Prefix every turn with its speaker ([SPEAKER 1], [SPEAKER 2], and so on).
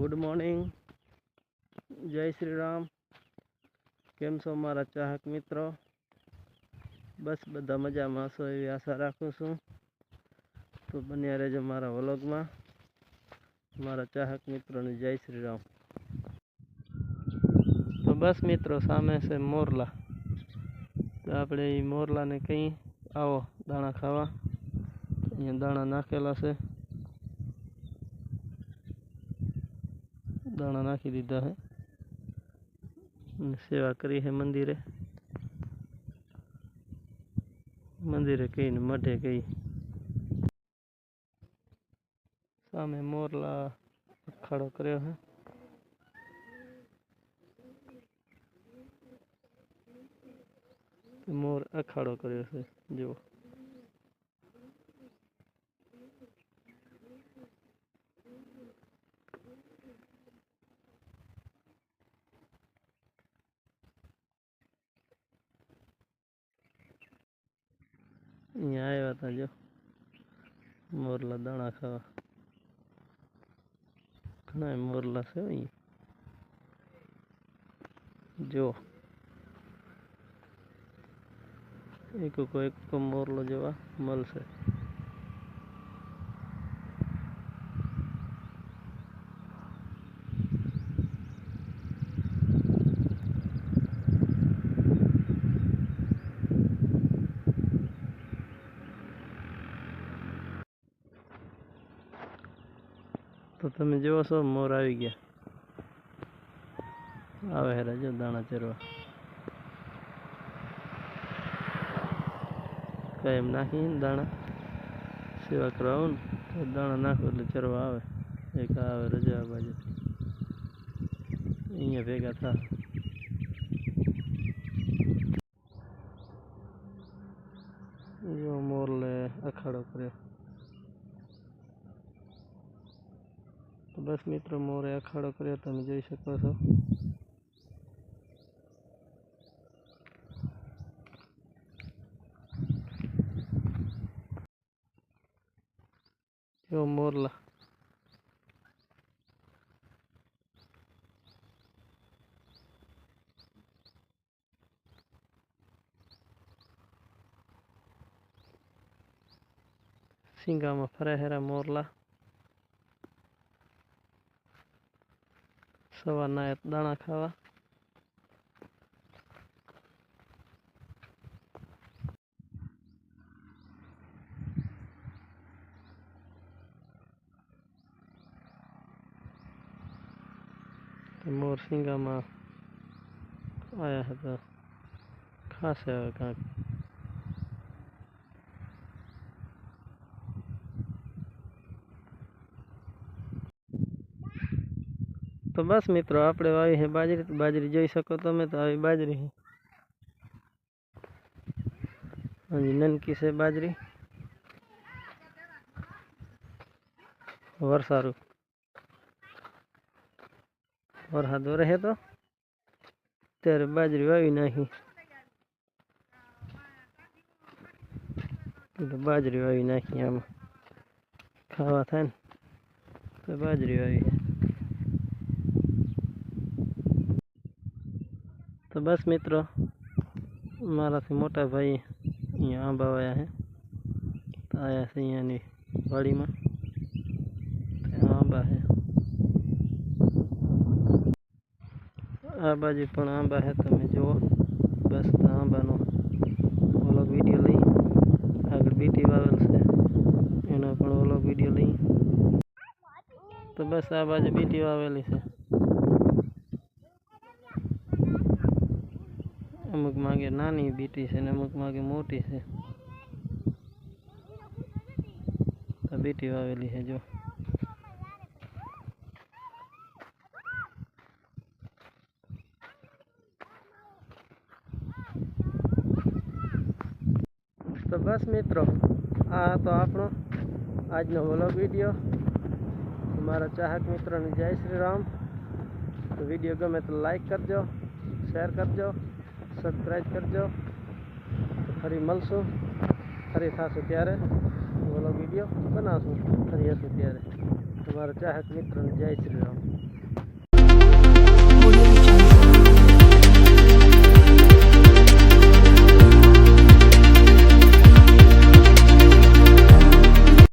[SPEAKER 1] good morning जय श्री राम કેમ છો મારા ચાહક મિત્રો બસ બધ મજામાં છો એ આશા રાખું છું તો બન્યા રહેજો મારા વ્લોગમાં મારા ચાહક મિત્રોને જય શ્રી રામ તો બસ મિત્રો સામે છે મોરલા તો આપણે એ મોરલાને કઈ આવો દાણા ખાવા અહીંયા દાણા નાખેલા છે दाना ना ही दीदा है सेवा करी है मंदिर मंदिर कई मठे कई सामे मोरला अखाड़ो कर मोर अखाड़ो करो અહીંયા આવ્યા હતા જો મોરલા દાણા ખાવા ઘણા મોરલા છે અહીંયા જો એક એક મોરલો જોવા મળશે તો તમે જોવો છો મોર આવી ગયા આવે હેરા જો દાણા ચરવા કઈ એમ નાખીને દાણા સેવા કરવા આવું ને દાણા નાખો એટલે ચરવા આવે એક આવે રજા બાજુ અહીંયા ભેગા મોર લે અખાડો કર્યો તો બસ મિત્રો મોરે અખાડો કર્યો તમે જોઈ શકો છો જો મોરલા સિંગામાં ફરા હેરા મોરલા સવારના દાણા ખાવા મોરસિંગામાં આવ્યા હતા ખાસે હવે કાંઈક तो बस मित्रों आप बाजरी बाजरी जी सको तब तो बाजरी हाँ जी ननकी से बाजरी वर्षा रू वरसाद रहे तो तेरे बाजरी वही नहीं तो बाजरी वही नहीं आम खावा था तो बाजरी वही તો બસ મિત્રો મારાથી મોટા ભાઈ અહીંયા આંબા આવ્યા છે તો આવ્યા છે અહીંયાની વાડીમાં આંબા છે આ બાજુ પણ આંબા છે તમે જુઓ બસ આંબાનો ઓલો વિડીયો લઈ આગળ બીટી વાવેલ છે એનો પણ ઓલો વિડીયો લઈ તો બસ આ બાજુ બીટી વાવેલી છે अमुक मागे नानी बीटी से अमुक मागे मोटी से बीटी वावेली है जो तो बस मित्रों आ तो आप आज ना व्लॉग वीडियो मारा चाहक मित्र ने जय श्री राम तो वीडियो गमे तो लाइक करजो शेयर करजो સબસ્ક્રાઈબ કરજો ફરી મળશું ફરી થશું ત્યારે ઓલો વિડીયો બનાવશું ફરી હશું ત્યારે તમારો ચાહક મિત્રને જય શ્રી રામ